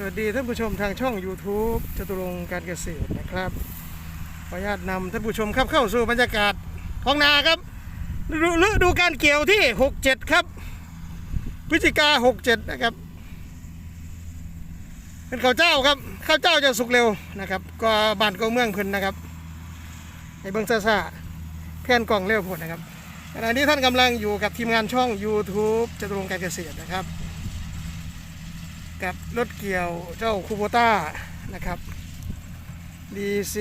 สวัสดีท่านผู้ชมทางช่อง YouTube จตุรงการเกษตรนะครับขออนุญาตนำท่านผู้ชมครับเข้าสู่บรรยากาศท้องนาครับฤดูดูการเกี่ยวที่ 67 ครับพฤศจิกา 67 นะครับ เป็นข้าวเจ้าครับข้าวเจ้าจะสุกเร็วนะครับ ก็บ้านก็เมืองเพิ่นนะครับไอ้เบิ้องซ่าๆแผ่นกล่องเร็วพดนะครับขณะนี้ท่านกำลังอยู่กับทีมงานช่อง YouTube จตุรงการเกษตรนะครับ กับรถเกี่ยวเจ้าคูโบต้านะครับ DC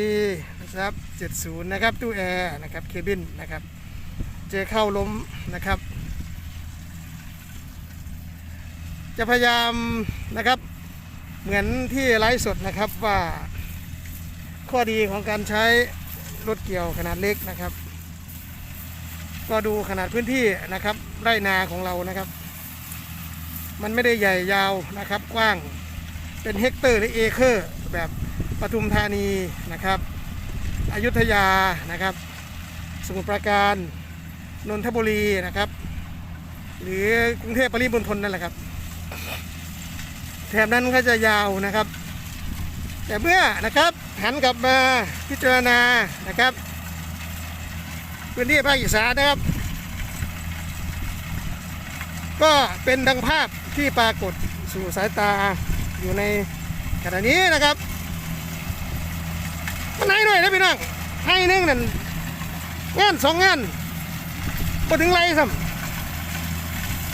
นะครับ 70 นะครับ ตู้แอร์นะครับ เคบินนะครับ เจเข้าล้มนะครับ จะพยายามนะครับ เหมือนที่ไลฟ์สดนะครับว่าข้อดีของการใช้รถเกี่ยวขนาดเล็กนะครับ ก็ดูขนาดพื้นที่นะครับ ไร่นาของเรานะครับ มันไม่ได้ใหญ่ยาวนะครับกว้างเป็นเฮกเตอร์หรือเอเคอร์แบบปทุมธานีนะครับอยุธยานะครับ สมุทรปราการนนทบุรีนะครับ หรือกรุงเทพปริมณฑลนั่นแหละครับ แถบนั้นก็จะยาวนะครับ แต่เมื่อนะครับหันกลับมาพิจารณานะครับพื้นที่ภาคอีสานนะครับ ก็เป็นดังภาพ ที่ปรากฏสู่สายตาอยู่ในขณะนี้นะครับมันให้หน่อยนะพี่น้องให้นึ่งนั่นงานสองงานพอถึงไรซ้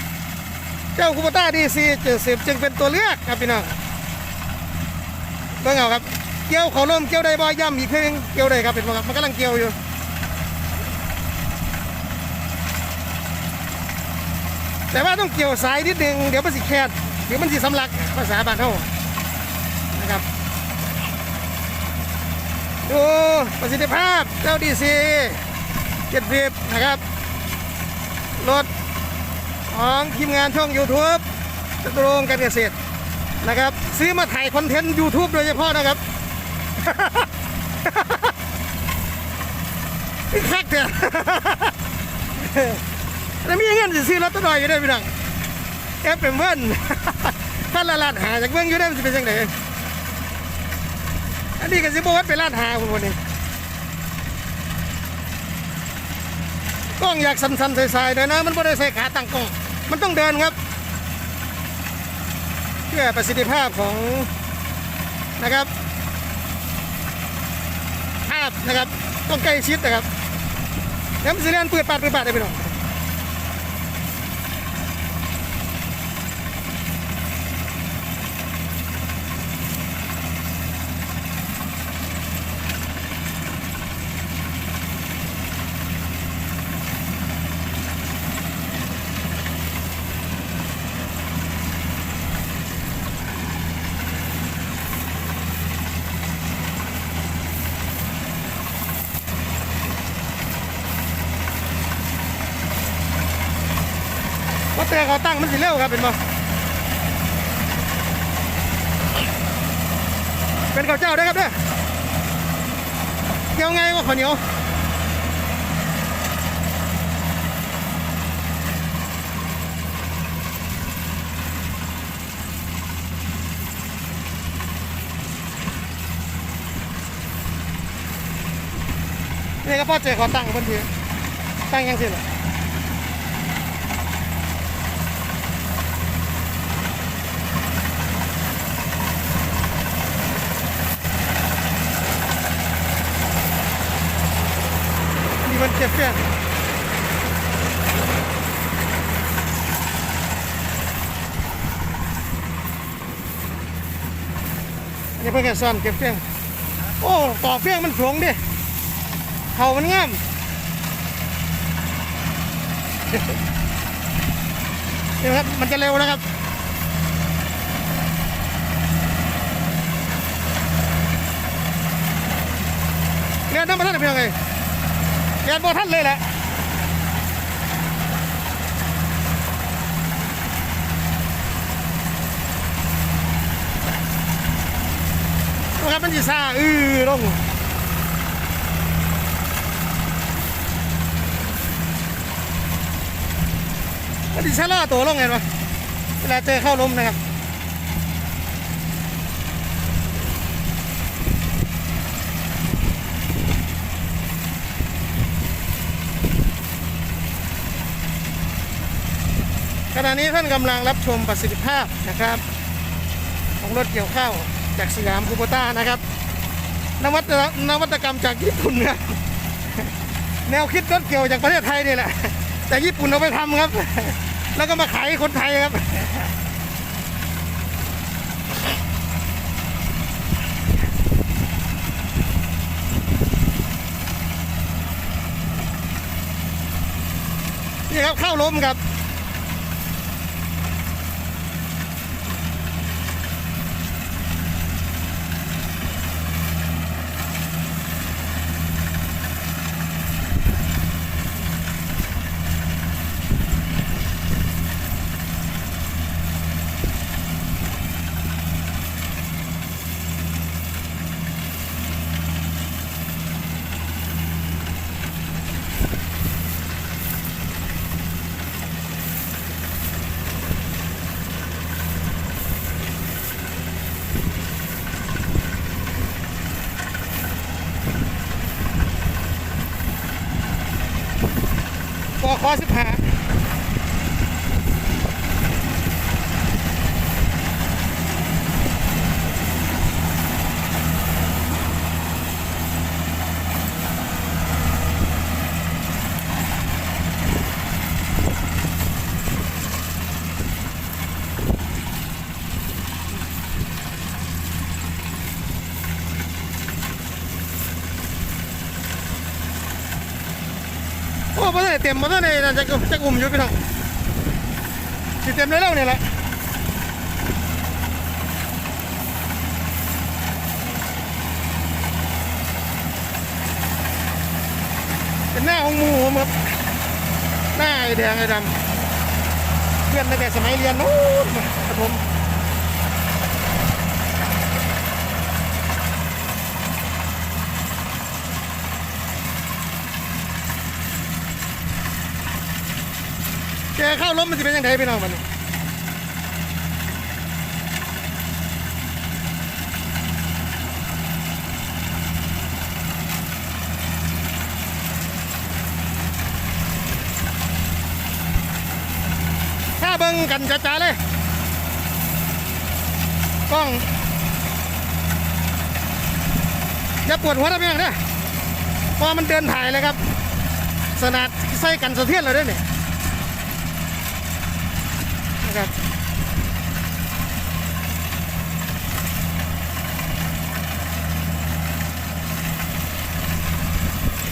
ำเจ้าคูปต้าดีซีเจ็ดสิบจึงเป็นตัวเลือกครับพี่น้องเบิ่งเอาครับ เกี่ยวเขาล่มเกี่ยวได้บ่ย่ำอีกทีนึงเกี่ยวได้ครับเป็นบ่ครับมันกำลังเกี่ยวอยู่ แต่ว่าต้องเกี่ยวสายนิดนึงเดี๋ยวมันสิแคดเดี๋ยวมันสิสำลักภาษาบ้านเขานะครับดูประสิทธิภาพเจ้าดีซีเจ็ดสิบนะครับรถของทีมงานช่อง YouTube จตุรงการเกษตรนะครับ ซื้อมาถ่ายคอนเทนต์ YouTube โดยเฉพาะนะครับคักเถอะ แล้วมีเงินสิซื้อรถตัวน้อยอยู่ได้พี่น้องเอฟเป็นเบิ้ลท่านละลานหาจากเบื้องอยู่ได้มันจะเป็นยังไงอันนี้ก็สิบวัดไปลาดหาคนคนนี้กล้องอยากสันๆใสๆหน่อยนะมันไม่ได้ใส่ขาตั้งกล้อง มันต้องเดินครับ เพื่อประสิทธิภาพของนะครับ ภาพนะครับต้องใกล้ชิดนะครับแล้วมันสิเล่นเปิดปาดเปิดปาดได้พี่น้อง แต่เขาตั้งมันสิเร็วครับเป็นบ่เป็นข้าวเจ้าได้ครับเด้อเกี่ยวไงว่าข้าวเหนียวนี่ก็พ่อเจอเขาตั้งบนทีตั้งยังสิล่ะ มันเจ็บแก่อันนี้เพิ่งแค่ซ่อนเก็บเฟี้ยง โอ้ ต่อเฟี้ยงมันสูงดิเขามันงามนี่ครับ มันจะเร็วนะครับเรียน้ำมาท่านเป็นยังไง เรียนบท่านเลยแหละดูครับมันจีซ่าอื้อลงมันจีซ่าล่อตัวลงไงวะเวลาเจอเข้าลมนะครับ ขณะนี้ท่านกำลังรับชมประสิทธิภาพนะครับ ของรถเกี่ยวข้าวจากสยามคูโบต้านะครับ นวัตนวัตกรรมจากญี่ปุ่นครับแนวคิดรถเกี่ยวจากประเทศไทยนี่แหละ แต่ญี่ปุ่นเอาไปทำครับ แล้วก็มาขายให้คนไทยครับนี่ครับเข้าล้มครับ บ่ได้เต็มบ่ได้นั่นจะจะอุ่มอยู่พี่น้องสิเต็มแล้วเนี่ยแหละเป็นหน้าของมูผมครับหน้าไอ้แดงไอ้ดำเพื่อนตั้งแต่สมัยเรียนนู้นประถม ข้าล้มมันจะเป็นยังไงพี่น้องมันถ้าเบิ่งกันจ้าๆเลยกล้องอย่าปวดหัวนะพี่น้องเนี่ยเพอมันเดินถ่ายเลยครับ สนาดใส่กันสะเทือนเลยด้วยเนี่ย นะ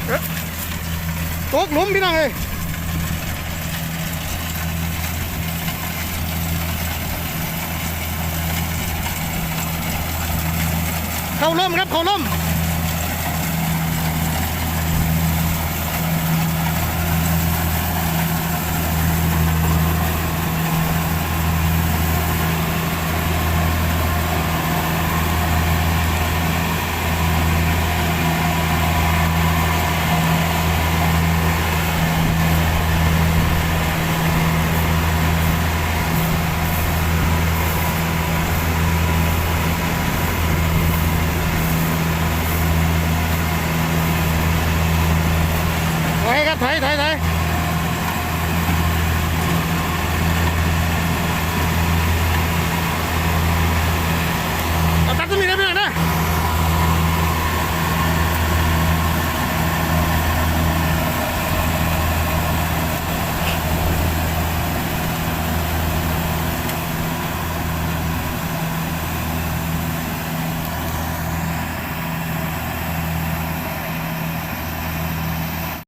ครับตกหลุมพี่น้องเอ้ยเข้าล่มครับเข้าล่ม